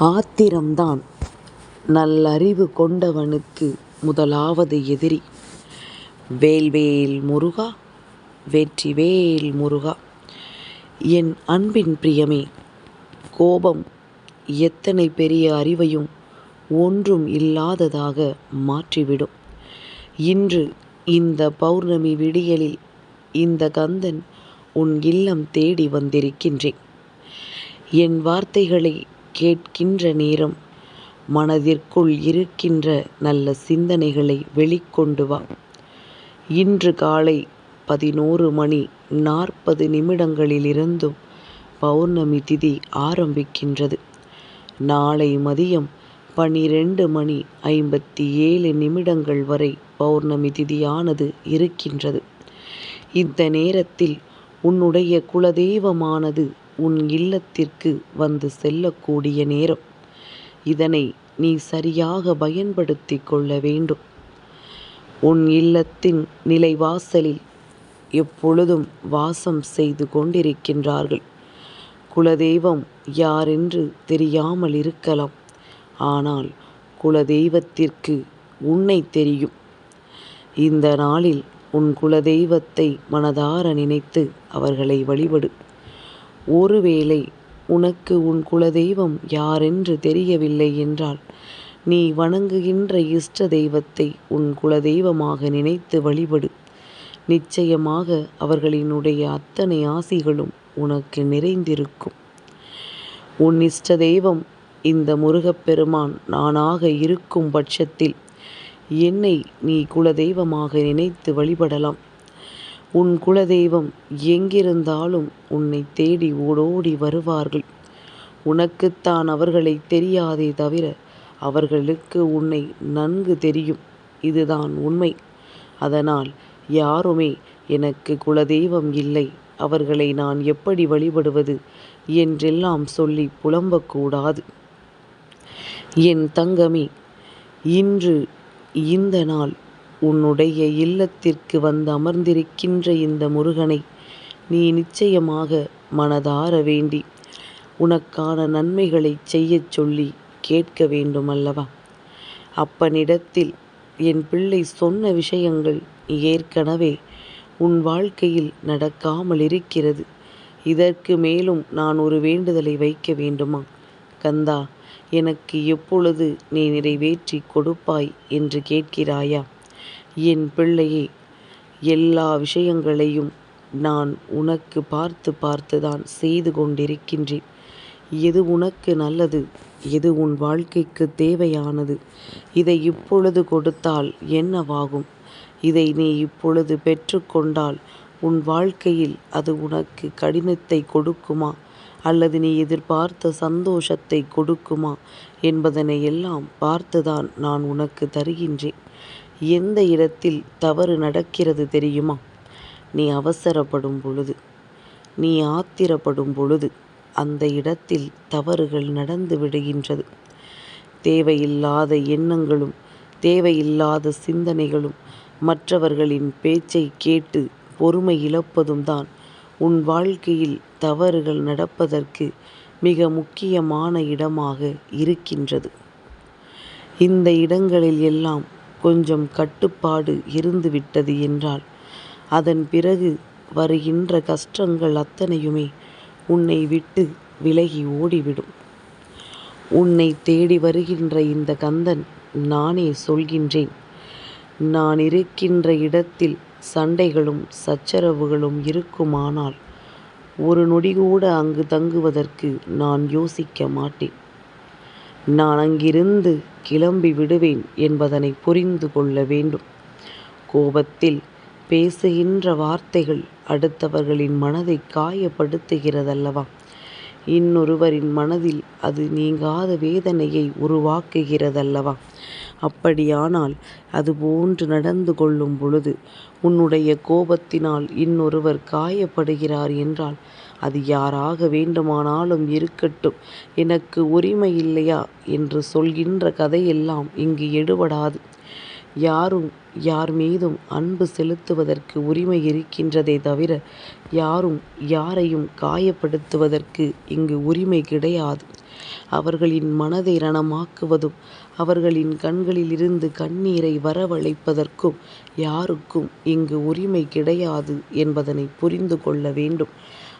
ஆத்திரம்தான் நல்லறிவு கொண்டவனுக்கு முதலாவது எதிரி. வேல்வேல் முருகா வெற்றிவேல் முருகா! என் அன்பின் பிரியமே! கோபம் எத்தனை பெரிய அறிவையும் ஒன்றும் இல்லாததாக மாற்றிவிடும். இன்று இந்த பௌர்ணமி விடியலில் இந்த கந்தன் உன் இல்லம் தேடி வந்திருக்கின்றேன். என் வார்த்தைகளை கேட்கின்ற நேரம் மனதிற்குள் இருக்கின்ற நல்ல சிந்தனைகளை வெளிக்கொண்டு வா. இன்று காலை பதினோரு மணி நாற்பது நிமிடங்களிலிருந்தும் பௌர்ணமி திதி ஆரம்பிக்கின்றது. நாளை மதியம் பனிரெண்டு மணி ஐம்பத்தி ஏழு நிமிடங்கள் வரை பௌர்ணமி திதியானது இருக்கின்றது. இந்த நேரத்தில் உன்னுடைய குலதெய்வமானது உன் இல்லத்திற்கு வந்து செல்லக்கூடிய நேரம். இதனை நீ சரியாக பயன்படுத்திக் கொள்ள வேண்டும். உன் இல்லத்தின் நிலைவாசலில் எப்பொழுதும் வாசம் செய்து கொண்டிருக்கின்றார்கள். குலதெய்வம் யாரென்று தெரியாமல் இருக்கலாம். ஆனால் குலதெய்வத்திற்கு உன்னை தெரியும். இந்த நாளில் உன் குலதெய்வத்தை மனதார நினைத்து அவர்களை வழிபடு. ஒருவேளை உனக்கு உன் குலதெய்வம் யாரென்று தெரியவில்லை என்றால் நீ வணங்குகின்ற இஷ்ட தெய்வத்தை உன் குலதெய்வமாக நினைத்து வழிபடு. நிச்சயமாக அவர்களினுடைய அத்தனை ஆசிகளும் உனக்கு நிறைந்திருக்கும். உன் இஷ்ட தெய்வம் இந்த முருகப்பெருமான் நானாக இருக்கும் பட்சத்தில் என்னை நீ குலதெய்வமாக நினைத்து வழிபடலாம். உன் குலதெய்வம் எங்கிருந்தாலும் உன்னை தேடி ஓடோடி வருவார்கள். உனக்குத்தான் அவர்களை தெரியாதே தவிர அவர்களுக்கு உன்னை நன்கு தெரியும். இதுதான் உண்மை. அதனால் யாருமே எனக்கு குலதெய்வம் இல்லை அவர்களை நான் எப்படி வழிபடுவது என்றெல்லாம் சொல்லி புலம்பக்கூடாது. என் தங்கமே இன்று இந்த நாள் உன்னுடைய இல்லத்திற்கு வந்து அமர்ந்திருக்கின்ற இந்த முருகனை நீ நிச்சயமாக மனதார வேண்டி உனக்கான நன்மைகளைச் செய்யச் சொல்லி கேட்க வேண்டுமல்லவா? அப்பனிடத்தில் என் பிள்ளை சொன்ன விஷயங்கள் ஏற்கனவே உன் வாழ்க்கையில் நடக்காமல் இருக்கிறது. இதற்கு மேலும் நான் ஒரு வேண்டுதலை வைக்க வேண்டுமா? கந்தா எனக்கு எப்பொழுது நீ நிறைவேற்றி கொடுப்பாய் என்று கேட்கிறாயா? என் பிள்ளையே எல்லா விஷயங்களையும் நான் உனக்கு பார்த்து பார்த்துதான் செய்து கொண்டிருக்கின்றேன். எது உனக்கு நல்லது எது உன் வாழ்க்கைக்கு தேவையானது இதை இப்பொழுது கொடுத்தால் என்னவாகும் இதை நீ இப்பொழுது பெற்றுக்கொண்டால் உன் வாழ்க்கையில் அது உனக்கு கடினத்தை கொடுக்குமா அல்லது நீ எதிர்பார்த்த சந்தோஷத்தை கொடுக்குமா என்பதனை எல்லாம் பார்த்துதான் நான் உனக்கு தருகின்றேன். எந்த இடத்தில் தவறு நடக்கிறது தெரியுமா? நீ அவசரப்படும் பொழுது நீ ஆத்திரப்படும் பொழுது அந்த இடத்தில் தவறுகள் நடந்து விடுகின்றது. தேவையில்லாத எண்ணங்களும் தேவையில்லாத சிந்தனைகளும் மற்றவர்களின் பேச்சை கேட்டு பொறுமை இழப்பதும் தான் உன் வாழ்க்கையில் தவறுகள் நடப்பதற்கு மிக முக்கியமான இடமாக இருக்கின்றது. இந்த இடங்களில் எல்லாம் கொஞ்சம் கட்டுப்பாடு இருந்துவிட்டது என்றால் அதன் பிறகு வருகின்ற கஷ்டங்கள் அத்தனையுமே உன்னை விட்டு விலகி ஓடிவிடும். உன்னை தேடி வருகின்ற இந்த கந்தன் நானே சொல்கின்றேன். நான் இருக்கின்ற இடத்தில் சண்டைகளும் சச்சரவுகளும் இருக்குமானால் ஒரு நொடிகூட அங்கு தங்குவதற்கு நான் யோசிக்க மாட்டேன். நான் அங்கிருந்து கிளம்பி விடுவேன் என்பதனை புரிந்து கொள்ள வேண்டும். கோபத்தில் பேசுகின்ற வார்த்தைகள் அடுத்தவர்களின் மனதை காயப்படுத்துகிறதல்லவா? இன்னொருவரின் மனதில் அது நீங்காத வேதனையை உருவாக்குகிறதல்லவா? அப்படியானால் அதுபோன்று நடந்து கொள்ளும் பொழுது உன்னுடைய கோபத்தினால் இன்னொருவர் காயப்படுகிறார் என்றால் அது யாராக வேண்டுமானாலும் இருக்கட்டும் எனக்கு உரிமை இல்லையா என்று சொல்கின்ற கதையெல்லாம் இங்கு எடுபடாது. யாரும் யார் மீதும் அன்பு செலுத்துவதற்கு உரிமை இருக்கின்றதே தவிர யாரும் யாரையும் காயப்படுத்துவதற்கு இங்கு உரிமை கிடையாது. அவர்களின் மனதை ரணமாக்குவதும் அவர்களின் கண்களிலிருந்து கண்ணீரை வரவழைப்பதற்கும் யாருக்கும் இங்கு உரிமை கிடையாது என்பதனை புரிந்து கொள்ள வேண்டும்.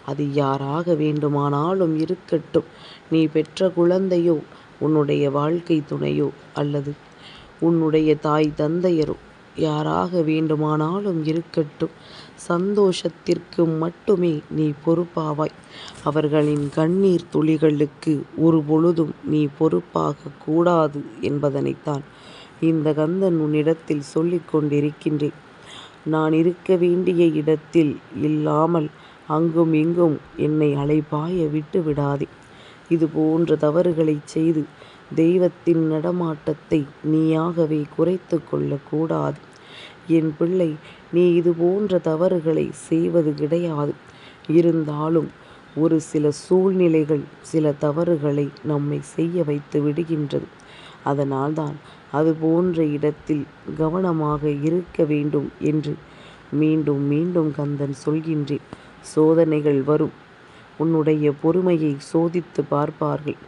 அது யாராக வேண்டுமானாலும் இருக்கட்டும். நீ பெற்ற குழந்தையோ உன்னுடைய வாழ்க்கை துணையோ அல்லது உன்னுடைய தாய் தந்தையரோ யாராக வேண்டுமானாலும் இருக்கட்டும். சந்தோஷத்திற்கு மட்டுமே நீ பொறுப்பாவாய். அவர்களின் கண்ணீர் துளிகளுக்கு ஒரு பொழுதும் நீ பொறுப்பாக கூடாது என்பதனைத்தான் இந்த கந்தன் உன்னிடத்தில் சொல்லிக் கொண்டிருக்கின்றேன். நான் இருக்க வேண்டிய இடத்தில் இல்லாமல் அங்கும் இங்கும் என்னை அலைபாய விட்டு விடாதே. இது போன்ற தவறுகளைச் செய்து தெய்வத்தின் நடமாட்டத்தை நீயாகவே குறைத்து கொள்ளக்கூடாது என் பிள்ளை நீ இது போன்ற தவறுகளை செய்வது கிடையாது. இருந்தாலும் ஒரு சில சூழ்நிலைகள் சில தவறுகளை நம்மை செய்ய வைத்து விடுகின்றது. அதனால்தான் அது போன்ற இடத்தில் கவனமாக இருக்க வேண்டும் என்று மீண்டும் மீண்டும் கந்தன் சொல்கின்றேன். சோதனைகள் வரும். உன்னுடைய பொறுமையை சோதித்து பார்ப்பார்கள்.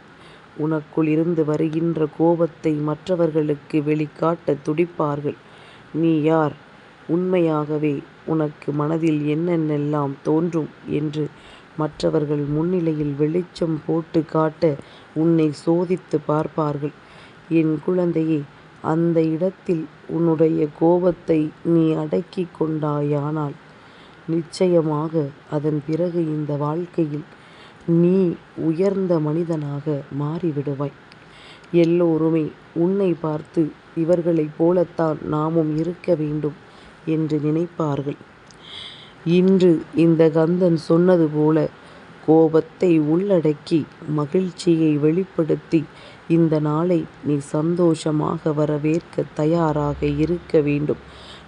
உனக்குள் இருந்து வருகின்ற கோபத்தை மற்றவர்களுக்கு வெளிக்காட்ட துடிப்பார்கள். நீ யார்? உண்மையாகவே உனக்கு மனதில் என்னென்னெல்லாம் தோன்றும் என்று மற்றவர்கள் முன்னிலையில் வெளிச்சம் போட்டு காட்ட உன்னை சோதித்து பார்ப்பார்கள். என் குழந்தையே அந்த இடத்தில் உன்னுடைய கோபத்தை நீ அடக்கி கொண்டாயானால் நிச்சயமாக அதன் பிறகு இந்த வாழ்க்கையில் நீ உயர்ந்த மனிதனாக மாறிவிடுவாய். எல்லோருமே உன்னை பார்த்து இவர்களைப் போலத்தான் நாமும் இருக்க வேண்டும் என்று நினைப்பார்கள். இன்று இந்த கந்தன் சொன்னது போல கோபத்தை உள்ளடக்கி மகிழ்ச்சியை வெளிப்படுத்தி இந்த நாளை நீ சந்தோஷமாக வரவேற்க தயாராக இருக்க வேண்டும்.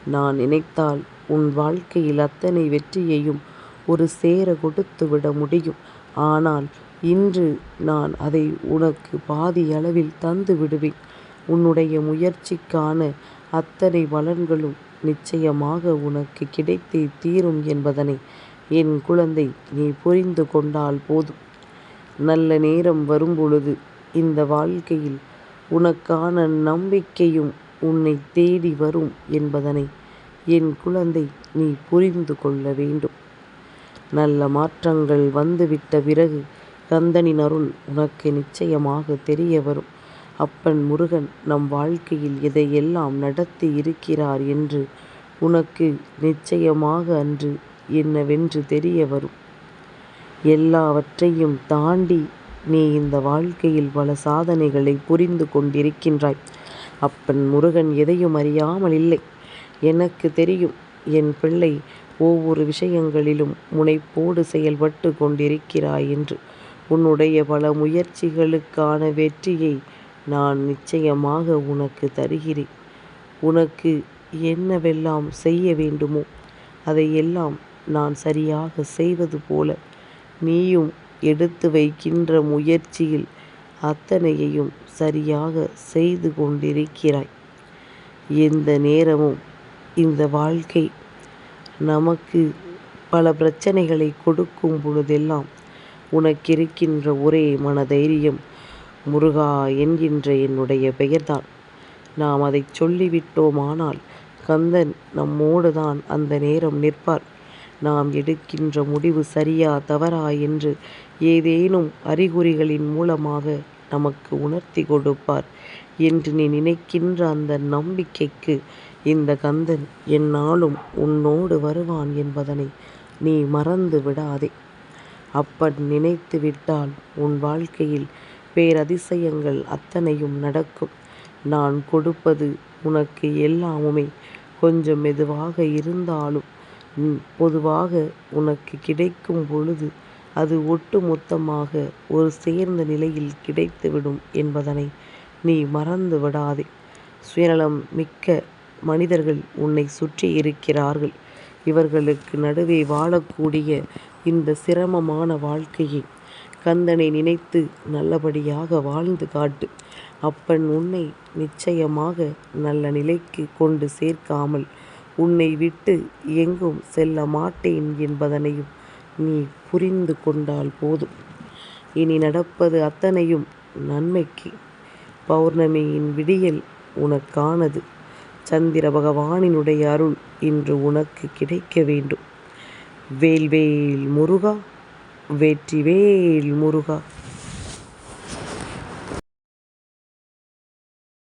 நான் நினைத்தால் உன் வாழ்க்கையில் அத்தனை வெற்றியையும் ஒரு சேர கொடுத்துவிட முடியும். ஆனால் இன்று நான் அதை உனக்கு பாதி அளவில் தந்து விடுவேன். உன்னுடைய முயற்சிக்கான அத்தனை பலன்களும் நிச்சயமாக உனக்கு கிடைத்தே தீரும் என்பதனை என் குழந்தை நீ புரிந்து கொண்டால் போதும். நல்ல நேரம் வரும்பொழுது இந்த வாழ்க்கையில் உனக்கான நம்பிக்கையும் உன்னை தேடி வரும் என்பதனை என் குழந்தை நீ புரிந்து கொள்ள வேண்டும். நல்ல மாற்றங்கள் வந்துவிட்ட பிறகு கந்தனின் அருள் உனக்கு நிச்சயமாக தெரிய வரும். அப்பன் முருகன் நம் வாழ்க்கையில் எதையெல்லாம் நடத்தி இருக்கிறார் என்று உனக்கு நிச்சயமாக அன்று என்னவென்று தெரிய வரும். எல்லாவற்றையும் தாண்டி நீ இந்த வாழ்க்கையில் பல சாதனைகளை புரிந்து கொண்டிருக்கின்றாய். அப்பன் முருகன் எதையும் அறியாமல் இல்லை. எனக்கு தெரியும் என் பிள்ளை ஒவ்வொரு விஷயங்களிலும் முனைப்போடு செயல்பட்டு கொண்டிருக்கிறாய் என்று. உன்னுடைய பல முயற்சிகளுக்கான வெற்றியை நான் நிச்சயமாக உனக்கு தருகிறேன். உனக்கு என்னவெல்லாம் செய்ய வேண்டுமோ அதையெல்லாம் நான் சரியாக செய்வது போல நீயும் எடுத்து வைக்கின்ற முயற்சியில் அத்தனையையும் சரியாக செய்து கொண்டிருக்கிறாய். எந்த நேரமும் இந்த வாழ்க்கை நமக்கு பல பிரச்சனைகளை கொடுக்கும் பொழுதெல்லாம் உனக்கிருக்கின்ற ஒரே மனதைரியம் முருகா என்கின்ற என்னுடைய பெயர்தான். நாம் அதை சொல்லிவிட்டோமானால் கந்தன் நம்மோடு தான் அந்த நேரம் நிற்பார். நாம் எடுக்கின்ற முடிவு சரியா தவறா என்று ஏதேனும் அறிகுறிகளின் மூலமாக நமக்கு உணர்த்தி கொடுப்பார் என்று நீ நினைக்கின்ற அந்த நம்பிக்கைக்கு இந்த கந்தன் எந்நாளும் உன்னோடு வருவான் என்பதனை நீ மறந்து விடாதே. அப்பன் நினைத்து விட்டால் உன் வாழ்க்கையில் பேரதிசயங்கள் அத்தனையும் நடக்கும். நான் கொடுப்பது உனக்கு எல்லாமுமே. கொஞ்சம் மெதுவாக இருந்தாலும் பொதுவாக உனக்கு கிடைக்கும் பொழுது அது ஒட்டுமொத்தமாக ஒரு சேர்ந்த நிலையில் கிடைத்துவிடும் என்பதனை நீ மறந்து விடாதே. சுயநலம் மிக்க மனிதர்கள் உன்னை சுற்றி இருக்கிறார்கள் இவர்களுக்கு நடுவே வாழக்கூடிய இந்த சிரமமான வாழ்க்கையை கந்தனை நினைத்து நல்லபடியாக வாழ்ந்து காட்டு அப்பன் உன்னை நிச்சயமாக நல்ல நிலைக்கு கொண்டு சேர்க்காமல் உன்னை விட்டு எங்கும் செல்ல மாட்டேன் என்பதனையும் நீ புரிந்து கொண்டால் போதும் இனி நடப்பது அத்தனையும் நன்மைக்கு. பௌர்ணமியின் விடியல் உனக்கானது. சந்திர பகவானினுடைய அருள் இன்று உனக்கு கிடைக்க வேண்டும். வேல்வேல் முருகா வெற்றிவேல் முருகா